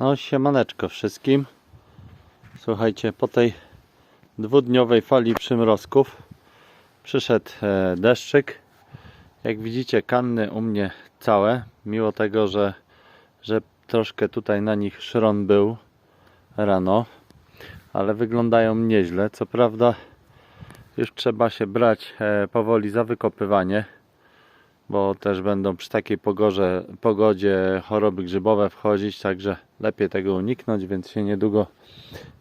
No, siemaneczko wszystkim. Słuchajcie, po tej dwudniowej fali przymrozków przyszedł e, deszczyk. Jak widzicie, kanny u mnie całe, mimo tego, że, że troszkę tutaj na nich szron był rano, ale wyglądają nieźle. Co prawda, już trzeba się brać e, powoli za wykopywanie bo też będą przy takiej pogorze, pogodzie choroby grzybowe wchodzić, także lepiej tego uniknąć, więc się niedługo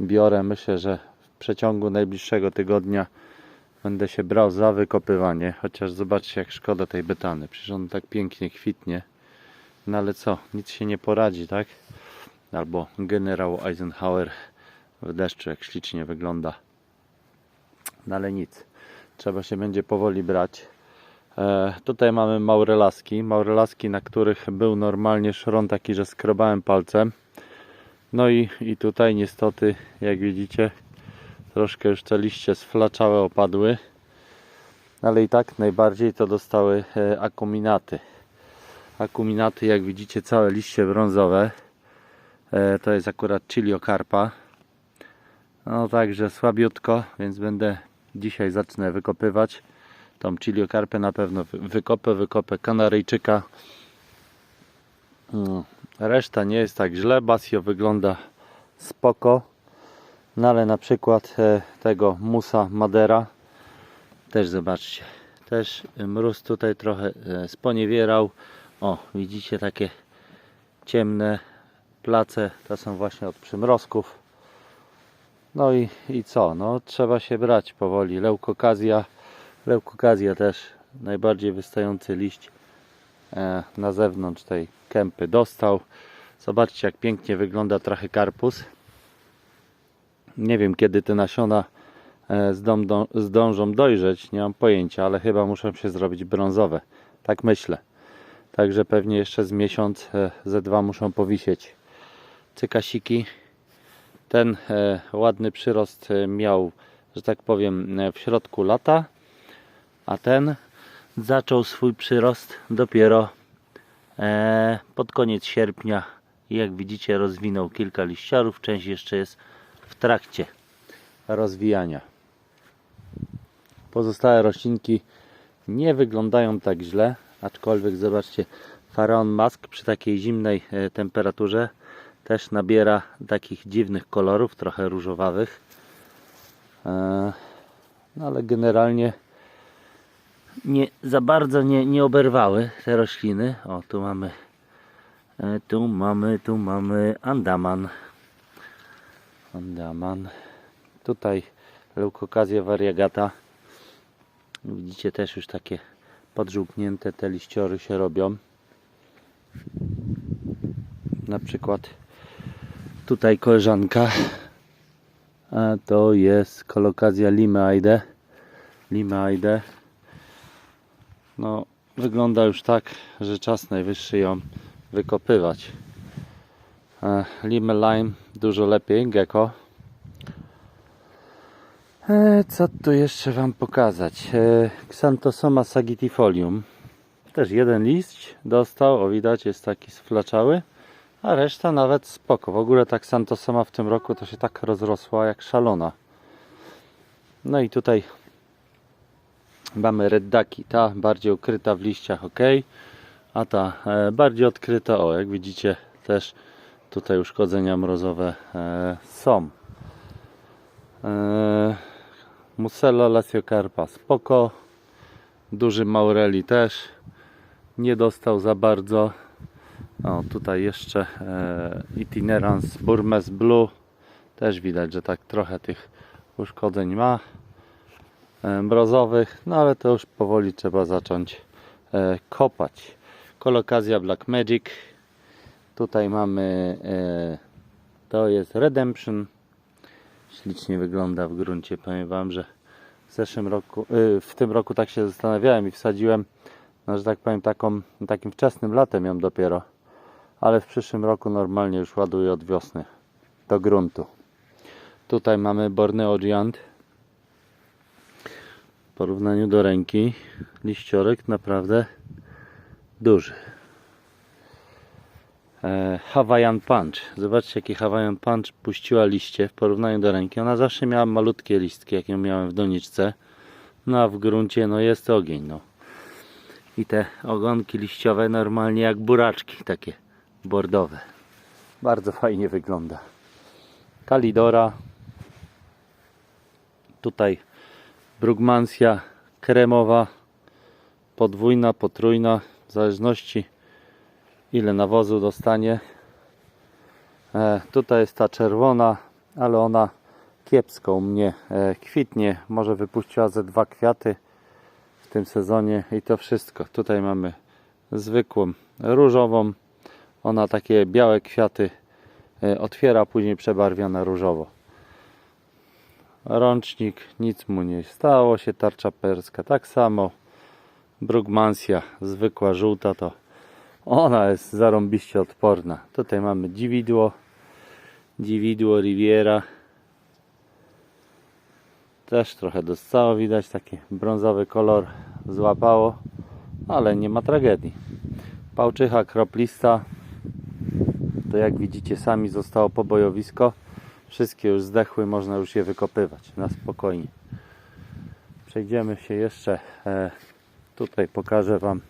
biorę. Myślę, że w przeciągu najbliższego tygodnia będę się brał za wykopywanie, chociaż zobaczcie jak szkoda tej betany, przecież on tak pięknie kwitnie. No ale co, nic się nie poradzi, tak? Albo generał Eisenhower w deszczu, jak ślicznie wygląda. No ale nic, trzeba się będzie powoli brać. E, tutaj mamy maurelaski, maurelaski, na których był normalnie szron taki, że skrobałem palcem. No i, i tutaj niestety, jak widzicie, troszkę już te liście sflaczałe opadły. Ale i tak najbardziej to dostały e, akuminaty. Akuminaty, jak widzicie, całe liście brązowe. E, to jest akurat chiliokarpa. No także słabiutko, więc będę dzisiaj zacznę wykopywać tą chiliokarpę na pewno wy- wykopę, wykopę kanaryjczyka. Mm, Reszta nie jest tak źle, basio wygląda spoko. No ale na przykład e, tego musa madera też zobaczcie. Też mróz tutaj trochę e, sponiewierał. O, widzicie takie ciemne place, to są właśnie od przymrozków. No i, i co? No trzeba się brać powoli. Leukokazja Leukokazja też najbardziej wystający liść e, na zewnątrz tej kępy dostał. Zobaczcie jak pięknie wygląda trachykarpus. Nie wiem kiedy te nasiona e, zdą, zdążą dojrzeć, nie mam pojęcia, ale chyba muszą się zrobić brązowe. Tak myślę. Także pewnie jeszcze z miesiąc, e, ze dwa muszą powisieć. Cykasiki. Ten ładny przyrost miał, że tak powiem, w środku lata a ten zaczął swój przyrost dopiero e, pod koniec sierpnia. Jak widzicie, rozwinął kilka liściarów. Część jeszcze jest w trakcie rozwijania. Pozostałe roślinki nie wyglądają tak źle, aczkolwiek zobaczcie, faraon mask przy takiej zimnej e, temperaturze też nabiera takich dziwnych kolorów, trochę różowawych. E, no ale generalnie nie za bardzo nie, nie oberwały te rośliny. O, tu mamy e, tu mamy, tu mamy andaman. Andaman. Tutaj leukokazja variegata. Widzicie też już takie podżółknięte te liściory się robią. Na przykład tutaj koleżanka a to jest kolokazja limeaide. Limeaide no, wygląda już tak, że czas najwyższy ją wykopywać. E, Lime Lime dużo lepiej, gecko. E, co tu jeszcze Wam pokazać? E, Xanthosoma sagittifolium. Też jeden liść dostał, o widać jest taki sflaczały, a reszta nawet spoko. W ogóle ta Xanthosoma w tym roku to się tak rozrosła jak szalona. No i tutaj Mamy reddaki, ta bardziej ukryta w liściach ok, a ta e, bardziej odkryta, o jak widzicie też tutaj uszkodzenia mrozowe e, są. E, Musella lasiocarpa spoko, duży maureli też nie dostał za bardzo. O tutaj jeszcze e, itinerans Burmes Blue też widać, że tak trochę tych uszkodzeń ma mrozowych, no ale to już powoli trzeba zacząć e, kopać. Kolokazja Black Magic. Tutaj mamy e, to jest Redemption. Ślicznie wygląda w gruncie. Powiem Wam, że w zeszłym roku, w tym roku tak się zastanawiałem i wsadziłem, no, że tak powiem, taką, takim wczesnym latem ją dopiero. Ale w przyszłym roku normalnie już ładuję od wiosny do gruntu. Tutaj mamy Borneo Giant w porównaniu do ręki liściorek naprawdę duży. e, Hawaiian Punch. Zobaczcie jaki Hawaiian Punch puściła liście w porównaniu do ręki. Ona zawsze miała malutkie listki, jak ją miałem w doniczce. No a w gruncie no jest ogień. No. I te ogonki liściowe normalnie jak buraczki takie bordowe. Bardzo fajnie wygląda. Kalidora. Tutaj Brugmansja kremowa, podwójna, potrójna, w zależności ile nawozu dostanie. E, tutaj jest ta czerwona, ale ona kiepsko u mnie e, kwitnie. Może wypuściła ze dwa kwiaty w tym sezonie i to wszystko. Tutaj mamy zwykłą różową. Ona takie białe kwiaty e, otwiera, później przebarwia na różowo. Rącznik, nic mu nie stało się. Tarcza perska tak samo. Brugmansja, zwykła żółta, to ona jest zarąbiście odporna. Tutaj mamy dziwidło. Dziwidło Riviera. Też trochę dostało, widać taki brązowy kolor złapało, ale nie ma tragedii. Pałczycha kroplista. To jak widzicie sami zostało pobojowisko. Wszystkie już zdechły, można już je wykopywać na spokojnie. Przejdziemy się jeszcze. E, tutaj pokażę Wam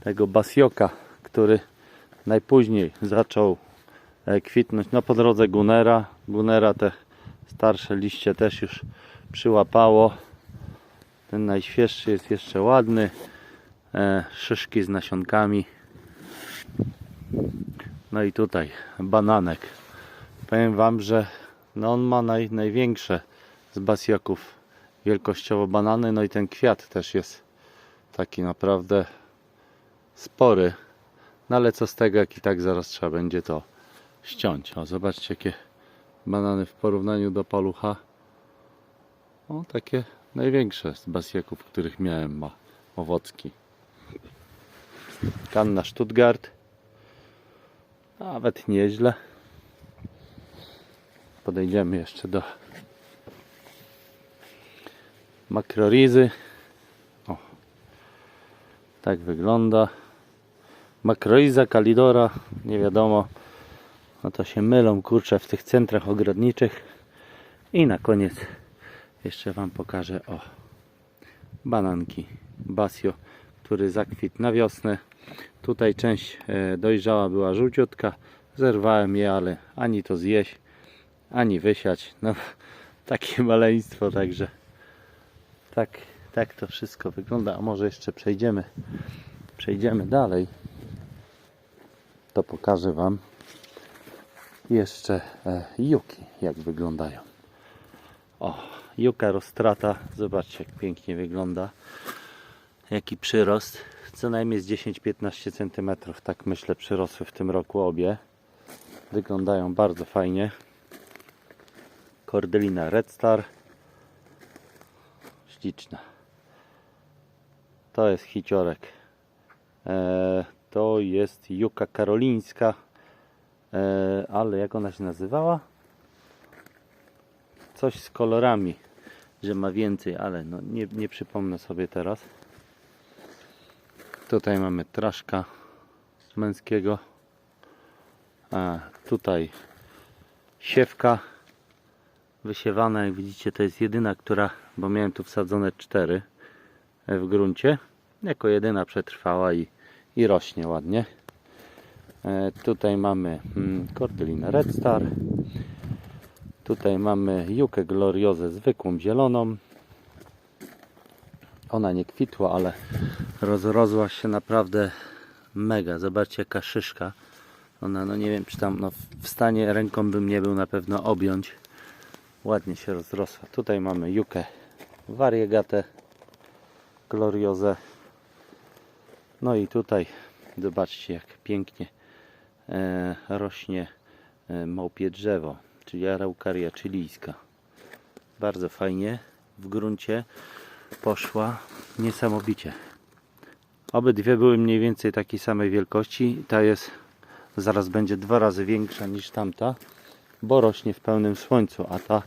tego basioka, który najpóźniej zaczął e, kwitnąć. No po drodze Gunera. Gunera te starsze liście też już przyłapało. Ten najświeższy jest jeszcze ładny. E, szyszki z nasionkami. No i tutaj bananek. Powiem Wam, że no on ma naj, największe z basjaków wielkościowo banany. No i ten kwiat też jest taki naprawdę spory. No ale co z tego, jak i tak zaraz trzeba będzie to ściąć. O, zobaczcie jakie banany w porównaniu do palucha. O, takie największe z basjaków, których miałem ma owocki. Kanna Stuttgart. Nawet nieźle. Podejdziemy jeszcze do makrorizy. O, tak wygląda. Makroriza, kalidora, nie wiadomo. No to się mylą kurczę w tych centrach ogrodniczych. I na koniec jeszcze Wam pokażę o bananki Basio, który zakwitł na wiosnę. Tutaj część e, dojrzała była żółciutka. Zerwałem je, ale ani to zjeść, ani wysiać. No, takie maleństwo, także tak, tak to wszystko wygląda. A może jeszcze przejdziemy, przejdziemy dalej. To pokażę Wam jeszcze e, juki, jak wyglądają. O, juka roztrata. Zobaczcie, jak pięknie wygląda. Jaki przyrost. Co najmniej z 10-15 cm, tak myślę, przyrosły w tym roku obie. Wyglądają bardzo fajnie. Kordelina Red Star. Śliczna. To jest hiciorek. E, to jest juka karolińska. E, ale jak ona się nazywała? Coś z kolorami, że ma więcej, ale no nie, nie przypomnę sobie teraz. Tutaj mamy traszka męskiego. A tutaj siewka wysiewana, jak widzicie, to jest jedyna, która, bo miałem tu wsadzone cztery w gruncie. Jako jedyna przetrwała i, i rośnie ładnie. E, tutaj mamy mm, Red Star. Tutaj mamy Jukę Gloriozę zwykłą zieloną. Ona nie kwitła, ale rozrosła się naprawdę mega. Zobaczcie jaka szyszka. Ona, no nie wiem, czy tam no, w stanie ręką bym nie był na pewno objąć. Ładnie się rozrosła. Tutaj mamy Jukę Variegatę Gloriozę. No i tutaj zobaczcie jak pięknie e, rośnie e, małpie drzewo, czyli araukaria chilijska. Bardzo fajnie w gruncie poszła niesamowicie. Obydwie były mniej więcej takiej samej wielkości. Ta jest zaraz będzie dwa razy większa niż tamta, bo rośnie w pełnym słońcu, a ta,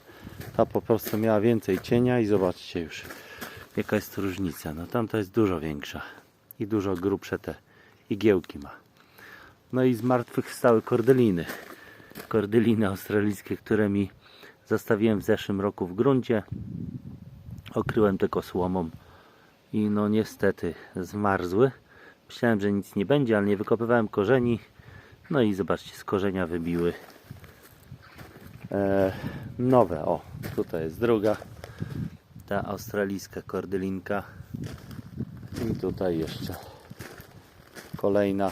ta po prostu miała więcej cienia i zobaczcie już jaka jest różnica. No tamta jest dużo większa i dużo grubsze te igiełki ma. No i zmartwychwstały kordeliny. Kordeliny australijskie, które mi zostawiłem w zeszłym roku w gruncie. Okryłem tylko słomą i no niestety zmarzły. Myślałem, że nic nie będzie, ale nie wykopywałem korzeni. No i zobaczcie, z korzenia wybiły nowe. O, tutaj jest druga. Ta australijska kordylinka. I tutaj jeszcze kolejna.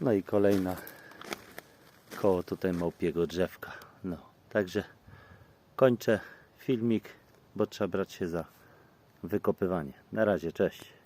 No i kolejna koło tutaj małpiego drzewka. No, także kończę filmik, bo trzeba brać się za wykopywanie. Na razie, cześć.